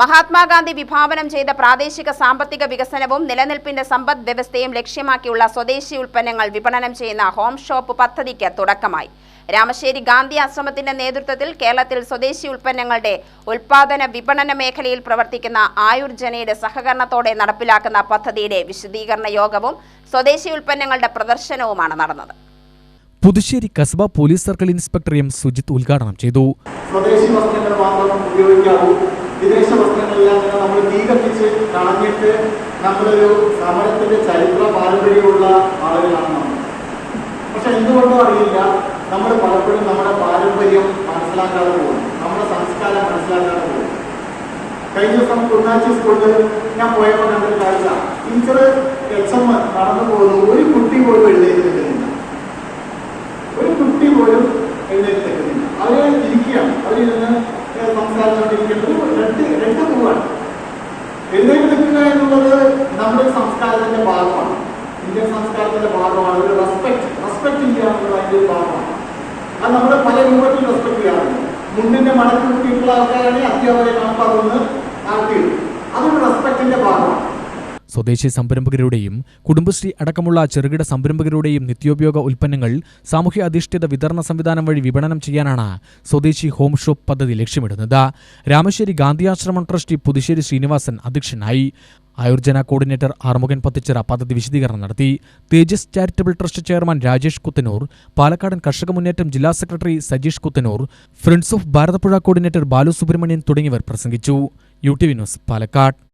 മഹാത്മാഗാന്ധി വിഭാവനം ചെയ്ത പ്രാദേശിക സാമ്പത്തിക വികസനവും നിലനിൽപ്പിന്റെ സമ്പദ് വ്യവസ്ഥയും ലക്ഷ്യമാക്കിയുള്ള സ്വദേശി ഉൽപ്പന്നങ്ങൾ വിപണനം ചെയ്യുന്ന ഹോം ഷോപ്പ് പദ്ധതിക്ക് തുടക്കമായി. രാമശ്ശേരി ഗാന്ധി ആശ്രമത്തിന്റെ നേതൃത്വത്തിൽ കേരളത്തിൽ സ്വദേശി ഉൽപ്പന്നങ്ങളുടെ ഉൽപാദന വിപണന മേഖലയിൽ പ്രവർത്തിക്കുന്ന ആയുർജനയുടെ സഹകരണത്തോടെ നടപ്പിലാക്കുന്ന പദ്ധതിയുടെ വിശദീകരണ യോഗവും സ്വദേശി ഉൽപ്പന്നങ്ങളുടെ പ്രദർശനവുമാണ് നടന്നത്. Puthussery Kasba police circle inspector M. Sujith ഉദ്ഘാടനം ചെയ്തു. സ്വദേശി വസ്ത്രങ്ങൾ മാത്രം ഉപയോഗിക്കാവൂ. വിദേശ വസ്ത്രങ്ങളെല്ലാം തന്നെ നമ്മൾ തീ കത്തിച്ച് കളഞ്ഞിട്ട് നമ്മളൊരു സമരത്തിന്റെ ചരിത്ര പാരമ്പര്യമുള്ള ആളുകളാണ് നമ്മൾ. പക്ഷെ എന്തുകൊണ്ടും അറിയില്ല നമ്മൾ പലപ്പോഴും നമ്മുടെ പാരമ്പര്യം മനസ്സിലാക്കാതെ പോകും നമ്മുടെ സംസ്കാരം മനസ്സിലാക്കാതെ പോകും കഴിഞ്ഞ ദിവസം കുന്നാച്ചി സ്കൂളിൽ ഞാൻ പോയപ്പോൾ കണ്ടൊരു കാഴ്ച. ടീച്ചർ എച്ച് എം നടന്നു പോകുന്നു. ഒരു കുട്ടി പോലും എഴുന്നേറ്റിട്ടില്ല. ഒരു കുട്ടി പോലും എഴുന്നേറ്റിട്ടില്ല. അവരെ ഇരിക്കുകയാണ്. അവരിരുന്ന് എഴുന്നേറ്റ് എന്നുള്ളത് നമ്മുടെ സംസ്കാരത്തിന്റെ ഭാഗമാണ്. ഇന്ത്യൻ സംസ്കാരത്തിന്റെ ഭാഗമാണ്. ഒരു റെസ്പെക്ട് റെസ്പെക്ട് എന്നുള്ള അതിന്റെ ഒരു ഭാഗമാണ്. അത് നമ്മൾ പല രൂപത്തിൽ റെസ്പെക്ട് ചെയ്യാറുണ്ട്. മുന്നിന്റെ മടക്കി ആൾക്കാരാണെങ്കിൽ അധ്യാപകരെ കാണുമ്പോൾ അതൊന്ന് സ്വദേശി സംരംഭകരുടെയും കുടുംബശ്രീ അടക്കമുള്ള ചെറുകിട സംരംഭകരുടെയും നിത്യോപയോഗ ഉൽപ്പന്നങ്ങൾ സാമൂഹ്യ അധിഷ്ഠിത വിതരണ സംവിധാനം വഴി വിപണനം ചെയ്യാനാണ് സ്വദേശി ഹോം ഷോപ്പ് പദ്ധതി ലക്ഷ്യമിടുന്നത്. രാമശ്ശേരി ഗാന്ധിയാശ്രമം ട്രസ്റ്റി പുതുശ്ശേരി ശ്രീനിവാസൻ അധ്യക്ഷനായി ആയുർജന കോർഡിനേറ്റർ ആറുമുഖൻ പത്തിച്ചിറ പദ്ധതി വിശദീകരണം നടത്തി. Tejas charitable trust chairman Rajesh Kuthanur പാലക്കാടൻ കർഷക മുന്നേറ്റം ജില്ലാ secretary Sajeesh Kuthanur friends of Bharathapuzha coordinator Balu Subrahmanian തുടങ്ങിയവർ പ്രസംഗിച്ചു. U T V news Palakkad.